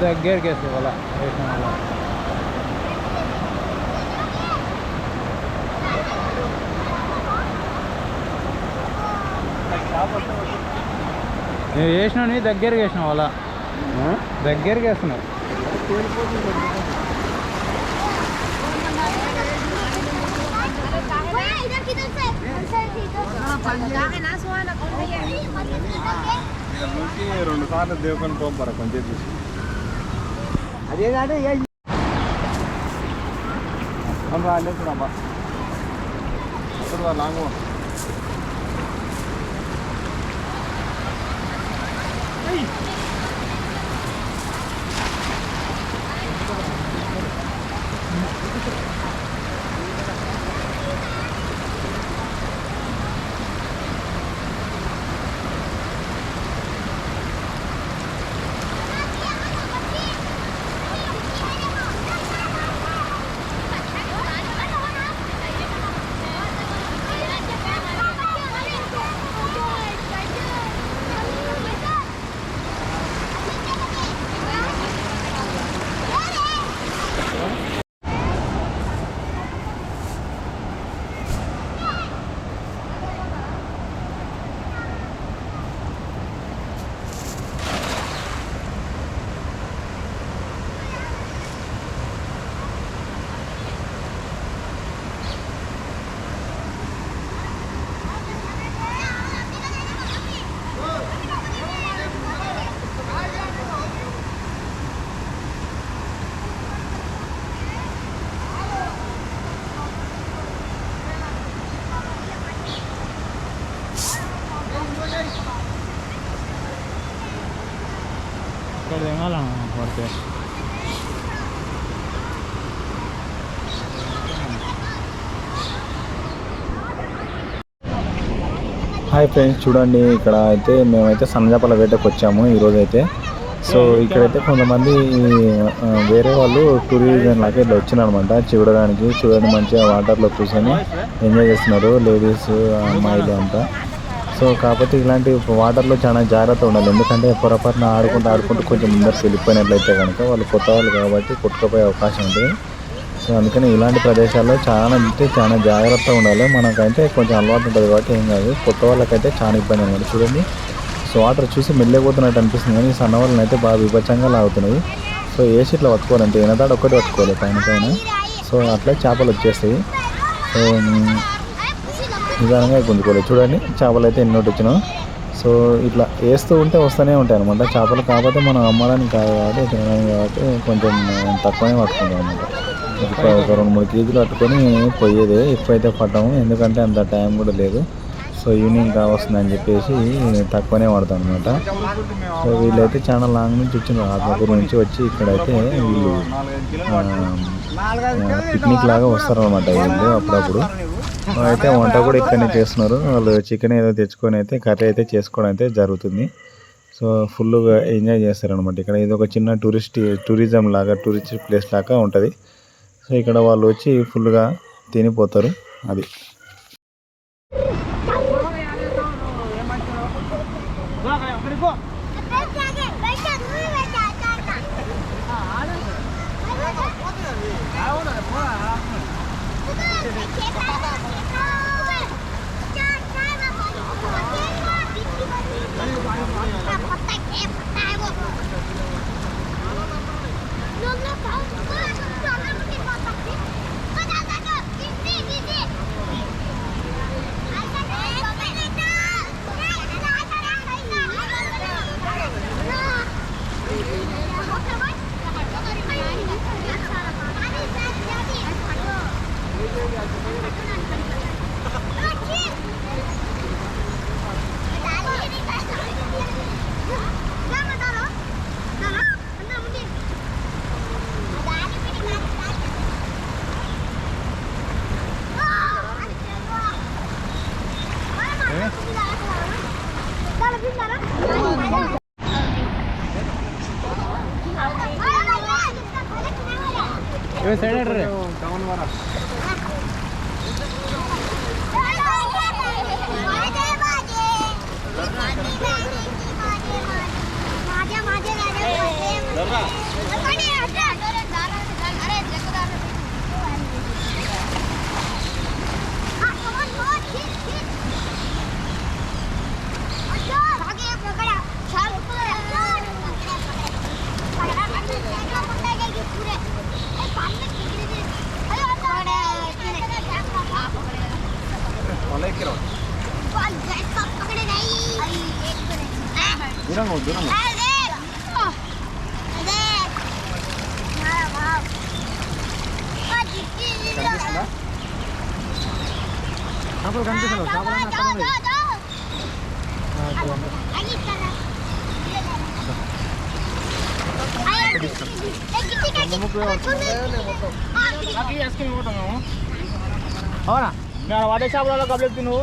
దగ్గరికి వేసి నేను వేసిన నీ దగ్గరికి వేసినావు వల దగ్గరికి వేస్తున్నావు రెండు సార్లు దేవుకొని పోంపరా కొంచెం చూసి అదేదంటే రాలేదు చూడమ్మా ఇప్పుడు లాంగ్ ఇక్కడ దిగాల పడితే హాయ్ ఫ్రెండ్స్ చూడండి ఇక్కడ అయితే మేమైతే సన్నజాపల వేటకు వచ్చాము ఈరోజు అయితే సో ఇక్కడైతే కొంతమంది వేరే వాళ్ళు టూరిజం లాగా ఇట్లా వచ్చినారనమాట చూడడానికి చూడండి మంచిగా వాటర్లో కూర్చొని ఎంజాయ్ చేస్తున్నారు లేడీస్ అమ్మాయిలు అంతా. సో కాకపోతే ఇలాంటి వాటర్లో చాలా జాగ్రత్త ఉండాలి. ఎందుకంటే పొరపాటున ఆడుకుంటూ ఆడుకుంటూ కొంచెం ముందరికి వెళ్ళిపోయినట్లయితే కనుక వాళ్ళు కొత్త వాళ్ళు కాబట్టి కొట్టుకుపోయే అవకాశం ఉంటుంది సో అందుకని ఇలాంటి ప్రదేశాల్లో చాలా అంటే చాలా జాగ్రత్తగా ఉండాలి. మనకైతే కొంచెం అలవాటు ఉంటుంది కాబట్టి ఏం కాదు. కొత్త వాళ్ళకైతే చాలా ఇబ్బంది అనమాట చూడండి. సో వాటర్ చూసి మెల్లిపోతున్నట్టు అనిపిస్తుంది కానీ సన్న వాళ్ళని అయితే బాగా విభజంగా లాగుతున్నాయి. సో ఏ ఇట్లా పట్టుకోవాలంటే ఎనదాడు ఒక్కటి పట్టుకోవాలి పైన పైన. సో అట్లా చేపలు వచ్చేస్తాయి. సో నిదానంగా గుంజుకోలేదు చూడండి చేపలు అయితే ఎన్నోటి వచ్చినాం సో ఇట్లా వేస్తూ ఉంటే వస్తూనే ఉంటాయి అనమాట చేపలు కాకపోతే మనం అమ్మడానికి కాదు కాబట్టి తినడానికి కాబట్టి కొంచెం తక్కువనే పట్టుకుంటాం అనమాట ఒక రెండు మూడు కేజీలు పట్టుకొని పోయేది ఎక్కువైతే పడ్డాము ఎందుకంటే అంత టైం కూడా లేదు. సో ఈవినింగ్ కావస్తుందని చెప్పేసి తక్కువనే పడతాం అనమాట సో వీళ్ళైతే చాలా లాంగ్ నుంచి వచ్చిన ఆత్మకూరు నుంచి వచ్చి ఇక్కడైతే వీళ్ళు పిక్నిక్ లాగా వస్తారు అనమాట వీళ్ళు అప్పుడప్పుడు. అయితే వంట కూడా ఇక్కడనే చేస్తున్నారు. వాళ్ళు చికెన్ ఏదో తెచ్చుకొని అయితే కర్రీ అయితే చేసుకోవడం అయితే జరుగుతుంది. సో ఫుల్గా ఎంజాయ్ చేస్తారు అనమాట ఇక్కడ. ఇది ఒక చిన్న టూరిస్ట్ టూరిజం లాగా టూరిస్ట్ ప్లేస్ లాగా ఉంటుంది. సో ఇక్కడ వాళ్ళు వచ్చి ఫుల్గా తినిపోతారు. అది. Thank you. ಇವತ್ತು ಸೈಡ್ 어, 렉기로. 이런 거, 이런 거. 간지신다? 잡으러 간지신다. 잡으러 하나 까는 거. 아, 좋아. 아니, 있잖아. 아기 아이스크림 먹었다 너. 어라. మేము వాడే షాప్లలో కబులు ఎక్కుతున్నావు